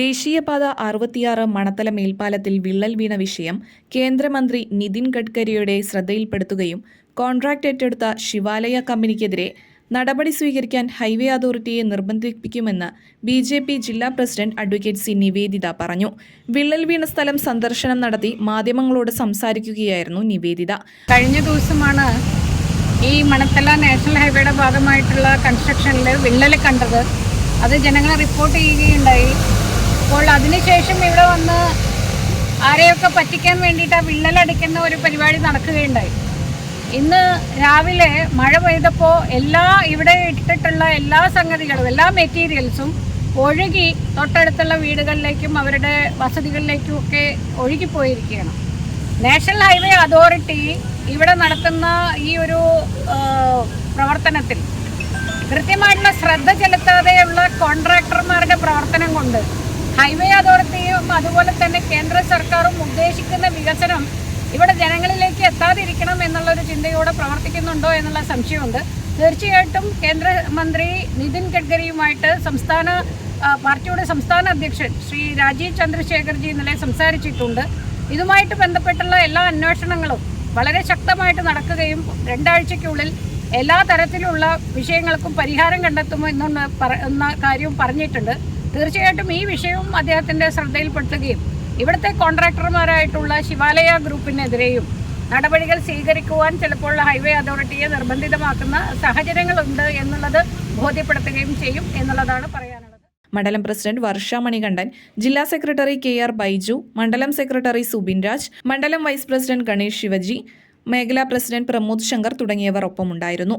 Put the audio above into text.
ദേശീയപാത അറുപത്തിയാറ് മണത്തല മേൽപ്പാലത്തിൽ വിള്ളൽ വീണ വിഷയം കേന്ദ്രമന്ത്രി നിതിൻ ഗഡ്കരിയുടെ ശ്രദ്ധയിൽപ്പെടുത്തുകയും കോൺട്രാക്ട് ഏറ്റെടുത്ത ശിവാലയ കമ്പനിക്കെതിരെ നടപടി സ്വീകരിക്കാൻ ഹൈവേ അതോറിറ്റിയെ നിർബന്ധിപ്പിക്കുമെന്ന് ബി ജെ പി ജില്ലാ പ്രസിഡന്റ് അഡ്വക്കേറ്റ് സി നിവേദിത പറഞ്ഞു. വിള്ളൽ വീണ സ്ഥലം സന്ദർശനം നടത്തി മാധ്യമങ്ങളോട് സംസാരിക്കുകയായിരുന്നു നിവേദിത. കഴിഞ്ഞ ദിവസമാണ് ഈ മണത്തല നാഷണൽ ഹൈവേയുടെ ഭാഗമായിട്ടുള്ള കൺസ്ട്രക്ഷനിൽ വിള്ളൽ കണ്ടത്. അത് ജനങ്ങൾ റിപ്പോർട്ട് ചെയ്യുകയുണ്ടായി. അപ്പോൾ അതിനുശേഷം ഇവിടെ വന്ന് ആരെയൊക്കെ പറ്റിക്കാൻ വേണ്ടിയിട്ട് ആ വിള്ളലടിക്കുന്ന ഒരു പരിപാടി നടക്കുകയുണ്ടായി. ഇന്ന് രാവിലെ മഴ പെയ്തപ്പോൾ എല്ലാ ഇവിടെ ഇട്ടിട്ടുള്ള എല്ലാ സംഗതികളും എല്ലാ മെറ്റീരിയൽസും ഒഴുകി തൊട്ടടുത്തുള്ള വീടുകളിലേക്കും അവരുടെ വസതികളിലേക്കും ഒക്കെ ഒഴുകിപ്പോയിരിക്കുകയാണ്. നാഷണൽ ഹൈവേ അതോറിറ്റി ഇവിടെ നടത്തുന്ന ഈ ഒരു പ്രവർത്തനത്തിൽ കൃത്യമായിട്ടുള്ള ശ്രദ്ധ ചെലുത്താതെയുള്ള കോൺട്രാക്ടർമാരുടെ പ്രവർത്തനം കൊണ്ട് ഹൈവേ അതോറിറ്റിയും അതുപോലെ തന്നെ കേന്ദ്ര സർക്കാരും ഉദ്ദേശിക്കുന്ന വികസനം ഇവിടെ ജനങ്ങളിലേക്ക് എത്താതിരിക്കണം എന്നുള്ളൊരു ചിന്തയോടെ പ്രവർത്തിക്കുന്നുണ്ടോ എന്നുള്ള സംശയമുണ്ട്. തീർച്ചയായിട്ടും കേന്ദ്രമന്ത്രി നിതിൻ ഗഡ്കരിയുമായിട്ട് സംസ്ഥാന പാർട്ടിയുടെ സംസ്ഥാന അധ്യക്ഷൻ ശ്രീ രാജീവ് ചന്ദ്രശേഖർജി ഇന്നലെ സംസാരിച്ചിട്ടുണ്ട്. ഇതുമായിട്ട് ബന്ധപ്പെട്ടുള്ള എല്ലാ അന്വേഷണങ്ങളും വളരെ ശക്തമായിട്ട് നടക്കുകയും രണ്ടാഴ്ചയ്ക്കുള്ളിൽ എല്ലാ തരത്തിലുള്ള വിഷയങ്ങൾക്കും പരിഹാരം കണ്ടെത്തുമെന്നുള്ള കാര്യവും പറഞ്ഞിട്ടുണ്ട്. തീർച്ചയായിട്ടും ഈ വിഷയവും അദ്ദേഹത്തിന്റെ ശ്രദ്ധയിൽപ്പെടുത്തുകയും ഇവിടുത്തെ കോൺട്രാക്ടർമാരായിട്ടുള്ള ശിവാലയ ഗ്രൂപ്പിനെതിരെയും നടപടികൾ സ്വീകരിക്കുവാൻ ചിലപ്പോൾ ഹൈവേ അതോറിറ്റിയെ നിർബന്ധിതമാക്കുന്ന സാഹചര്യങ്ങളുണ്ട് എന്നുള്ളത് ബോധ്യപ്പെടുത്തുകയും ചെയ്യും എന്നുള്ളതാണ് പറയാനുള്ളത്. മണ്ഡലം പ്രസിഡന്റ് വർഷ മണികണ്ഠൻ ജില്ലാ സെക്രട്ടറി കെ ആർ ബൈജു മണ്ഡലം സെക്രട്ടറി സുബിൻ രാജ് മണ്ഡലം വൈസ് പ്രസിഡന്റ് ഗണേഷ് ശിവജി മേഖലാ പ്രസിഡന്റ് പ്രമോദ് ശങ്കർ തുടങ്ങിയവർ ഒപ്പമുണ്ടായിരുന്നു.